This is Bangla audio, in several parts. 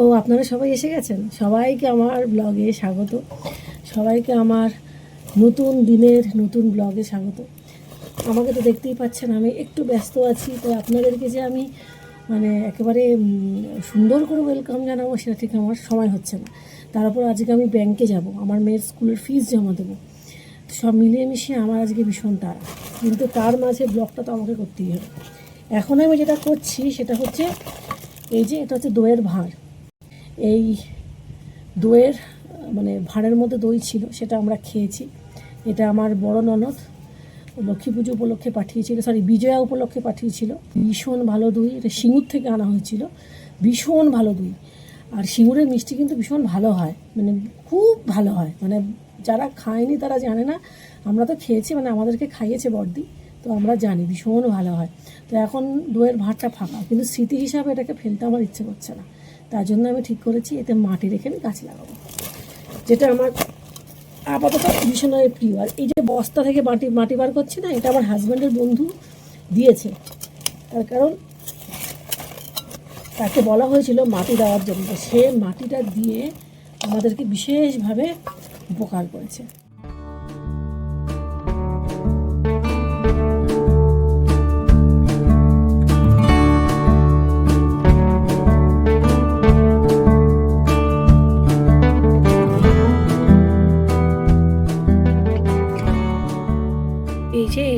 ও, আপনারা সবাই এসে গেছেন? সবাইকে আমার ব্লগে স্বাগত। সবাইকে আমার নতুন দিনের নতুন ব্লগে স্বাগত। আমাকে তো দেখতেই পাচ্ছেন, আমি একটু ব্যস্ত আছি, তো আপনাদেরকে যে আমি মানে একেবারে সুন্দর করে ওয়েলকাম জানাব সেটা ঠিক আমার সময় হচ্ছে না। তার উপর আজকে আমি ব্যাংকে যাব, আমার মেয়ের স্কুলের ফিস জমা দেবো। সব মিলিয়ে আমার আজকে ভীষণ তাড়া। কিন্তু তার মাঝে ব্লগটা তো আমাকে করতেই হবে। এখন আমি যেটা করছি সেটা হচ্ছে, এই যে এটা হচ্ছে দইয়ের ভাঁড়। এই দইয়ের মানে ভাঁড়ের মধ্যে দই ছিল, সেটা আমরা খেয়েছি। এটা আমার বড় ননদ লক্ষ্মী পুজো উপলক্ষে পাঠিয়েছিল সরি বিজয়া উপলক্ষে পাঠিয়েছিল। ভীষণ ভালো দই, এটা সিঙ্গুর থেকে আনা হয়েছিল। ভীষণ ভালো দই। আর সিঙ্গুরের মিষ্টি কিন্তু ভীষণ ভালো হয় মানে খুব ভালো হয়। মানে যারা খায়নি তারা জানে না, আমরা তো খেয়েছি মানে আমাদেরকে খাইয়েছে বর্দি তো আমরা জানি, ভীষণ ভালো হয়। তো এখন দইয়ের ভাতটা ফাঁকা, কিন্তু স্মৃতি হিসাবে এটাকে ফেলতে আমার ইচ্ছে করছে না। তার জন্য আমি ঠিক করেছি, এতে মাটি রেখে আমি গাছ লাগাবো। যেটা আমার আপাতত ভীষণভাবে প্রিয়। আর এই যে বস্তা থেকে মাটি মাটি বার করছি না, এটা আমার হাজব্যান্ডের বন্ধু দিয়েছে। তার কারণ তাকে বলা হয়েছিল মাটি দেওয়ার জন্য। সে মাটিটা দিয়ে আমাদেরকে বিশেষভাবে উপকার করেছে।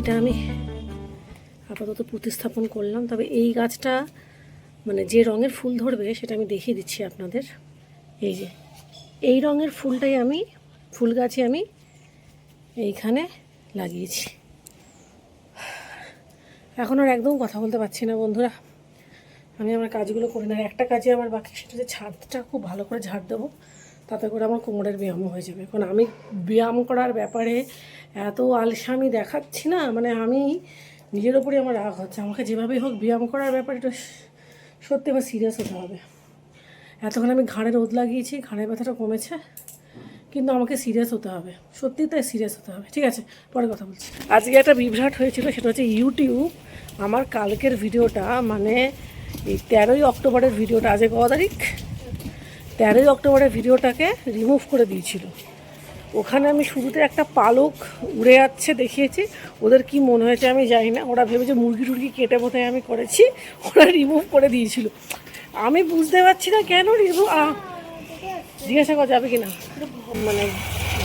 এটা আমি আপাতত প্রতিস্থাপন করলাম। তবে এই গাছটা মানে যে রঙের ফুল ধরবে, সেটা আমি দেখিয়ে দিচ্ছি আপনাদের। এই যে, এই রঙের ফুলটাই আমি, ফুল গাছে আমি এইখানে লাগিয়েছি। এখন আর একদম কথা বলতে পারছি না বন্ধুরা। আমি আমার কাজগুলো করি না একটা কাজে আমার বাকি, সেটা যে ছাদটা খুব ভালো করে ঝাড় দেবো। তাতে করে আমার কোমরের ব্যায়ামও হয়ে যাবে। কারণ আমি ব্যায়াম করার ব্যাপারে এত আলসামি দেখাচ্ছি না মানে আমি নিজের ওপরে আমার রাগ হচ্ছে। আমাকে যেভাবেই হোক ব্যায়াম করার ব্যাপারে একটু সত্যি আমার সিরিয়াস হতে হবে। এতক্ষণ আমি ঘাড়ে রোদ লাগিয়েছি ঘাড়ের ব্যথাটা কমেছে, কিন্তু আমাকে সিরিয়াস হতে হবে। সত্যি তাই সিরিয়াস হতে হবে, ঠিক আছে? পরে কথা বলছি। আজকে একটা বিভ্রাট হয়েছিল, সেটা হচ্ছে ইউটিউব আমার কালকের ভিডিওটা মানে এই তেরোই অক্টোবরের ভিডিওটা, আজকে কত তারিখ? তেরোই অক্টোবরের ভিডিওটাকে রিমুভ করে দিয়েছিল। ওখানে আমি শুরুতে একটা পালক উড়ে যাচ্ছে দেখিয়েছি। ওদের কি মনে হয়েছে আমি জানি না। ওরা ভেবেছে মুরগি টুরগি কেটে বোধহয় আমি করেছি। ওরা রিমুভ করে দিয়েছিল। আমি বুঝতে পারছি না কেন রিমুভ জিজ্ঞাসা করা যাবে কি না মানে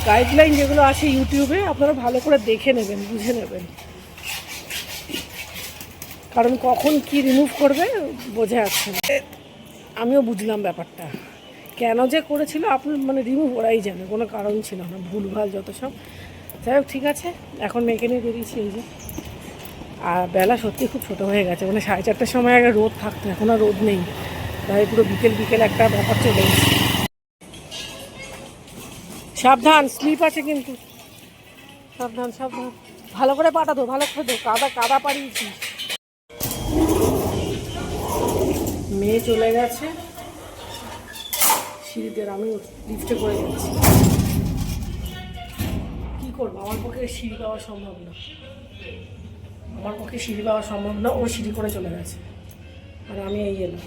গাইডলাইন যেগুলো আছে ইউটিউবে, আপনারা ভালো করে দেখে নেবেন, বুঝে নেবেন। কারণ কখন কি রিমুভ করবে, বোঝা যাচ্ছে আমিও বুঝলাম ব্যাপারটা। কেন যে করেছিল, আপনার মানে রিমুভ ওরাই জানে, কোনো কারণ ছিল না, ভুলভাল যত সব। যাই হোক, ঠিক আছে, এখন মেয়েকে নিয়ে বেরিয়েছি এই যে। আর বেলা সত্যি খুব ছোটো হয়ে গেছে মানে সাড়ে চারটার সময় আগে রোদ থাকতো, এখন আর রোদ নেই। তাই পুরো বিকেল বিকেল একটা ব্যাপার চলে গেছে সাবধান স্লিপ আছে কিন্তু। সাবধান সাবধান। ভালো করে পাটা দো ভালো করে দো কাদা কাদা পাড়িয়েছিস। মেয়ে চলে গেছে। সিঁড়িতে আমি লিফটে করে যাচ্ছি। কি করব? আমার পক্ষে সিঁড়ি পাওয়া সম্ভব না। আমার পক্ষে সিঁড়ি পাওয়া সম্ভব না, ও সিঁড়ি করে চলে গেছে। আর আমি এই এলাম।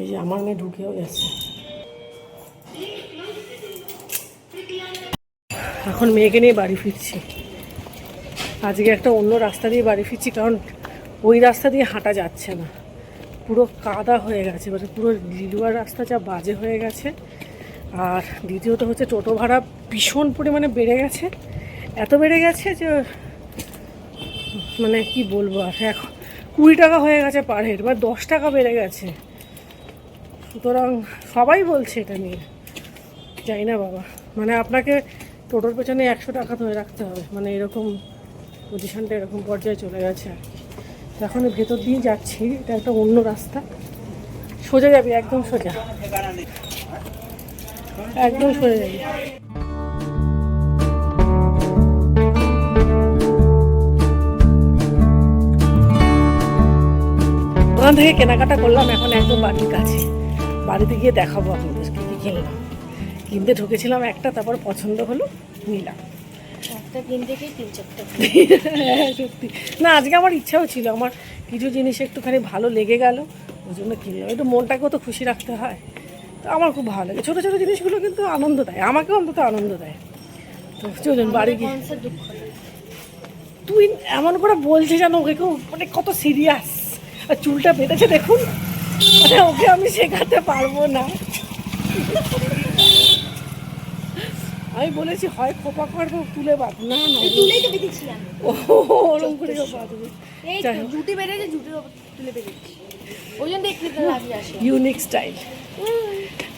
এই যে আমার মেয়ে ঢুকেও গেছে। এখন মেয়েকে নিয়ে বাড়ি ফিরছি। আজকে একটা অন্য রাস্তা দিয়ে বাড়ি ফিরছি, কারণ ওই রাস্তা দিয়ে হাঁটা যাচ্ছে না। পুরো কাদা হয়ে গেছে মানে পুরো লিলুয়ার রাস্তা যা বাজে হয়ে গেছে। আর দ্বিতীয়ত হচ্ছে টোটো ভাড়া ভীষণ পরিমাণে বেড়ে গেছে। এত বেড়ে গেছে যে মানে কি বলব আর এখন কুড়ি টাকা হয়ে গেছে পার হেড বা দশ টাকা বেড়ে গেছে। সুতরাং সবাই বলছে এটা নিয়ে। জানি না বাবা মানে আপনাকে টোটোর পেছনে একশো টাকা ধরে রাখতে হবে মানে এরকম পজিশনটা এরকম পর্যায়ে চলে গেছে আর কি। এখন ভেতর দিয়ে যাচ্ছি, এটা একটা অন্য রাস্তা। সোজা যাবি, একদম সোজা। একদম সোজা যাবি। ওখান থেকে কেনাকাটা করলাম, এখন একদম বাড়ির কাছে। বাড়িতে গিয়ে দেখাবো আপনাদের কিনলাম। কিনতে ঢুকেছিলাম একটা, তারপর পছন্দ হলো, নিলাম। একটা কিনতে গিয়ে তিন চারটা হ্যাঁ সত্যি। না আজকে আমার ইচ্ছাও ছিল আমার কিছু জিনিস একটুখানি ভালো লেগে গেল ওই জন্য কিনলাম। একটু মনটাকেও তো খুশি রাখতে হয়। তো আমার খুব ভালো লাগে। ছোটো ছোটো জিনিসগুলো কিন্তু আনন্দ দেয়। আমাকেও অন্তত আনন্দ দেয়। তো চলুন বাড়ি গিয়ে। তুই এমন করে বলছিস যেন ওকে কেউ মানে কত সিরিয়াস আর চুলটা বেঁধেছে দেখুন। মানে ওকে আমি শেখাতে পারব না। আমি বলেছি হয় খোপা করব তুলে বাদ না না তুলেই তো বেঁধেছি ও ওরকম করে বাদ এই জুটি বেঁধেছে ওপর তুলে বেঁধেছি। ওই জন্য দেখতে ইউনিক স্টাইল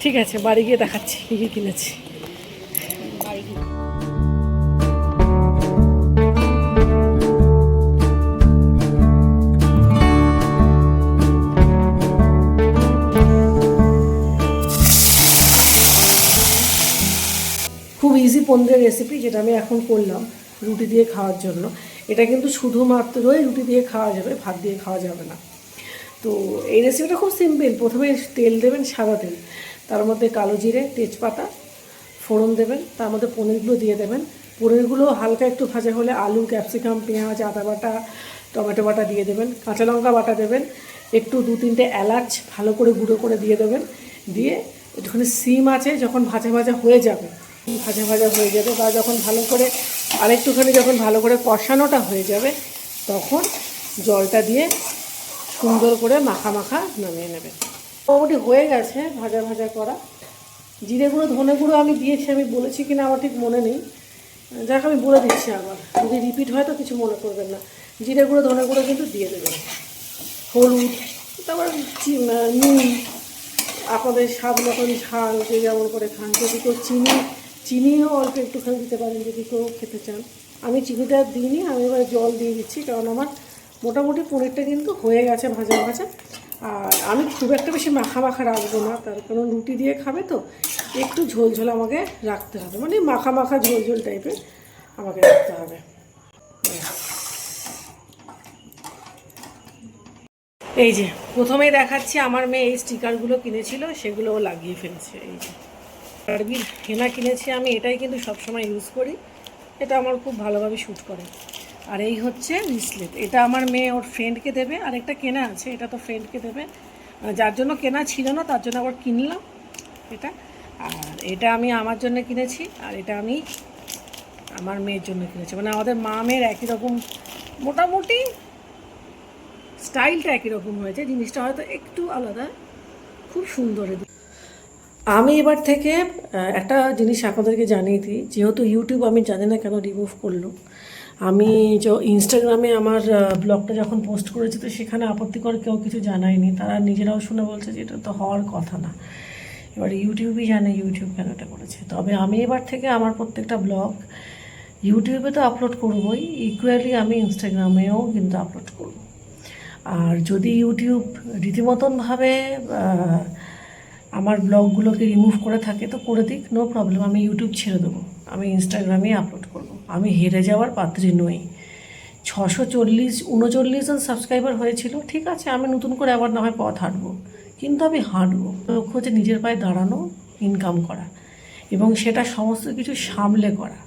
ঠিক আছে বাড়ি গিয়ে দেখাচ্ছি কী কিনেছি। পনিরের রেসিপি যেটা আমি এখন করলাম, রুটি দিয়ে খাওয়ার জন্য। এটা কিন্তু শুধুমাত্রই রুটি দিয়ে খাওয়া যাবে, ভাত দিয়ে খাওয়া যাবে না। তো এই রেসিপিটা খুব সিম্পল প্রথমে তেল দেবেন সাদা তেল। তার মধ্যে কালো জিরে, তেজপাতা, ফোড়ন দেবেন। তার মধ্যে পনিরগুলো দিয়ে দেবেন। পনিরগুলো হালকা একটু ভাজা হলে আলু, ক্যাপসিকাম, পেঁয়াজ, আদা বাটা, টমেটো বাটা দিয়ে দেবেন। কাঁচা লঙ্কা বাটা দেবেন। একটু দু তিনটে এলাচ ভালো করে গুঁড়ো করে দিয়ে দেবেন। দিয়ে একটুখানি সিম আছে, যখন ভাজা ভাজা হয়ে যাবে ভাজা ভাজা হয়ে যাবে বা যখন ভালো করে আরেকটুখানি যখন ভালো করে কষানোটা হয়ে যাবে, তখন জলটা দিয়ে সুন্দর করে মাখা মাখা নামিয়ে নেবেন। মোটামুটি হয়ে গেছে ভাজা ভাজা করা। জিরে গুঁড়ো, ধনে গুঁড়ো আমি দিয়েছি, আমি বলেছি কিনা আমার ঠিক মনে নেই। যাক, আমি বলে দিচ্ছি আবার। যদি রিপিট হয় তো কিছু মনে করবেন না। জিরে গুঁড়ো, ধনে গুঁড়ো কিন্তু দিয়ে দেবেন। হলুদ, তারপর নুন, আপনাদের স্বাদ মতন ঝাল, যে যেমন করে খান। যদি কেউ চিনি চিনিও অল্প একটুখানি দিতে পারেন যদি কেউ খেতে চান। আমি চিনিটা দিইনি, আমি এবার জল দিয়ে দিচ্ছি, কারণ আমার মোটামুটি পনিরটা কিন্তু হয়ে গেছে ভাজা ভাজা। আর আমি খুব একটা বেশি মাখা মাখা রাখব না, তার কারণ রুটি দিয়ে খাবে তো, একটু ঝোল ঝোল আমাকে রাখতে হবে। মানে মাখা মাখা ঝোল ঝোল টাইপের আমাকে রাখতে হবে। এই যে, প্রথমেই দেখাচ্ছি আমার মেয়ে এই স্টিকারগুলো কিনেছিল সেগুলো লাগিয়ে ফেলছে, এই যে। বারবির হেনা কিনেছি আমি, এটাই কিন্তু সবসময় ইউজ করি। এটা আমার খুব ভালোভাবে শ্যুট করে। আর এই হচ্ছে রিসলেট এটা আমার মেয়ে ওর ফ্রেন্ডকে দেবে, আর একটা কেনা আছে, এটা তো ফ্রেন্ডকে দেবে। যার জন্য কেনা ছিল না, তার জন্য আবার কিনলাম এটা। আর এটা আমি আমার জন্য কিনেছি, আর এটা আমি আমার মেয়ের জন্য কিনেছি। মানে আমাদের মা মেয়ের একই রকম, মোটামুটি স্টাইলটা একই রকম হয়েছে। জিনিসটা হয়তো একটু আলাদা, খুব সুন্দর। আমি এবার থেকে একটা জিনিস আপনাদেরকে জানিয়ে দিই, যেহেতু ইউটিউব আমি জানি না কেন রিমুভ করল। আমি ইনস্টাগ্রামে আমার ব্লগটা যখন পোস্ট করেছি, তো সেখানে আপত্তিকর কেউ কিছু জানায়নি। তারা নিজেরাও শুনে বলছে যে এটা তো হওয়ার কথা না। এবার ইউটিউবই জানে ইউটিউব কেন এটা করেছে। তবে আমি এবার থেকে আমার প্রত্যেকটা ব্লগ ইউটিউবে তো আপলোড করবই। ইকুয়ালি আমি ইনস্টাগ্রামেও কিন্তু আপলোড করব। আর যদি ইউটিউব রীতিমতনভাবে আমার ব্লগগুলোকে রিমুভ করে থাকে, তো করে দিক নো প্রবলেম আমি ইউটিউব ছেড়ে দেবো। আমি ইনস্টাগ্রামেই আপলোড করব। আমি হেরে যাওয়ার পাত্রী নই। ছশো চল্লিশ, উনচল্লিশ জন সাবস্ক্রাইবার হয়েছিল, ঠিক আছে, আমি নতুন করে আবার না হয় পথ হাঁটবো। কিন্তু আমি হাঁটবো। লক্ষ্য হচ্ছে নিজের পায়ে দাঁড়ানো ইনকাম করা, এবং সেটা সমস্ত কিছু সামলে করা,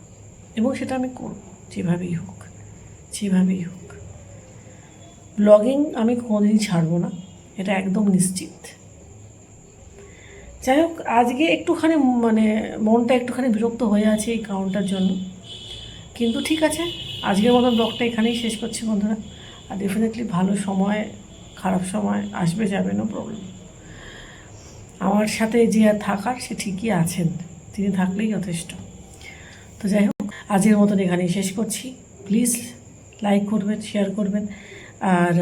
এবং সেটা আমি করব, যেভাবেই হোক যেভাবেই হোক। ব্লগিং আমি কোনোদিনই ছাড়বো না, এটা একদম নিশ্চিত। যাই হোক আজকে একটুখানি মানে মনটা একটুখানি বিরক্ত হয়ে আছে এই কারণটার জন্য। কিন্তু ঠিক আছে, আজকের মতন ব্লগটা এখানেই শেষ করছি বন্ধুরা। আর ডেফিনেটলি ভালো সময়, খারাপ সময় আসবে, যাবে না প্রবলেম আমার সাথে যে আর থাকার, সে ঠিকই আছেন। তিনি থাকলেই যথেষ্ট। তো যাই হোক আজকের মতন এখানেই শেষ করছি। প্লিজ লাইক করবেন শেয়ার করবেন। আর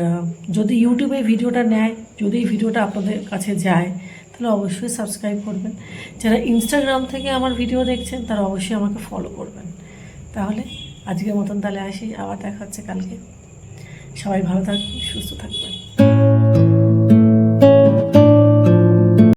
যদি ইউটিউবে ভিডিওটা নেয়, যদি ভিডিওটা আপনাদের কাছে যায়, তাহলে অবশ্যই সাবস্ক্রাইব করবেন। যারা ইনস্টাগ্রাম থেকে আমার ভিডিও দেখছেন, তারা অবশ্যই আমাকে ফলো করবেন। তাহলে আজকের মতন তাহলে আসি, আবার দেখা হচ্ছে কালকে। সবাই ভালো থাকবেন, সুস্থ থাকবেন।